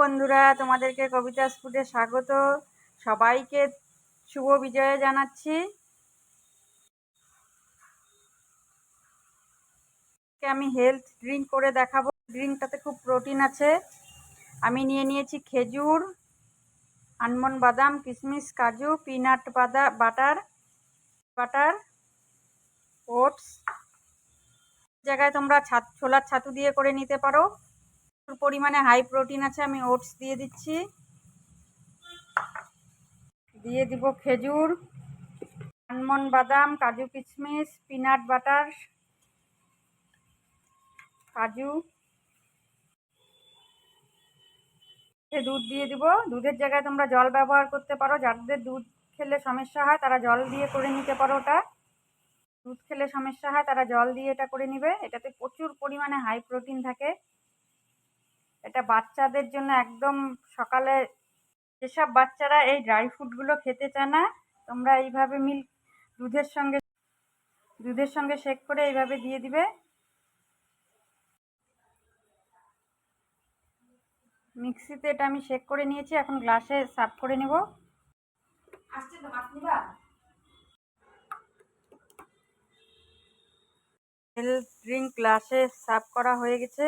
বন্ধুরা, তোমাদেরকে কবিতা স্কুলে স্বাগত। সবাইকে শুভ বিজয় জানাচ্ছি। আমি হেলথ ড্রিঙ্ক করে দেখাবো। ড্রিঙ্কটাতে খুব প্রোটিন আছে। আমি নিয়ে নিয়েছি খেজুর আনমন্ড বাদাম কিশমিশ কাজু পিনাট বাদা বাটার বাটার ওটস জায়গায় তোমরা ছাত ছোলার ছাতু দিয়ে করে নিতে পারো। পরিমাণে হাই প্রোটিন আছে, আমি ওটস দিয়ে দিচ্ছি। দিয়ে দিব খেজুর আলমন্ড বাদাম, কাজু কিশমিশ পিনাট বাটার কাজু। দুধ দিয়ে দিব। দুধের জায়গায় তোমরা জল ব্যবহার করতে পারো। যাদের দুধ খেলে সমস্যা হয়, তারা জল দিয়ে করে নিতে পারো ওটা। দুধ খেলে সমস্যা হয়, তারা জল দিয়ে এটা করে নিবে। এটাতে প্রচুর পরিমাণে হাই প্রোটিন থাকে। এটা বাচ্চাদের জন্য একদম সকালে যেসব বাচ্চারা এই ড্রাই ফ্রুটগুলো খেতে চায় না তোমরা এইভাবে মিল্ক দুধের সঙ্গে দুধের সঙ্গে শেক করে এইভাবে দিয়ে দিবে। মিক্সিতে এটা আমি শেক করে নিয়েছি এখন গ্লাসে সার্ভ করে নেব। আসছে তো মাছ নিবা? হেলথ ড্রিঙ্ক গ্লাসে সার্ভ করা হয়ে গেছে।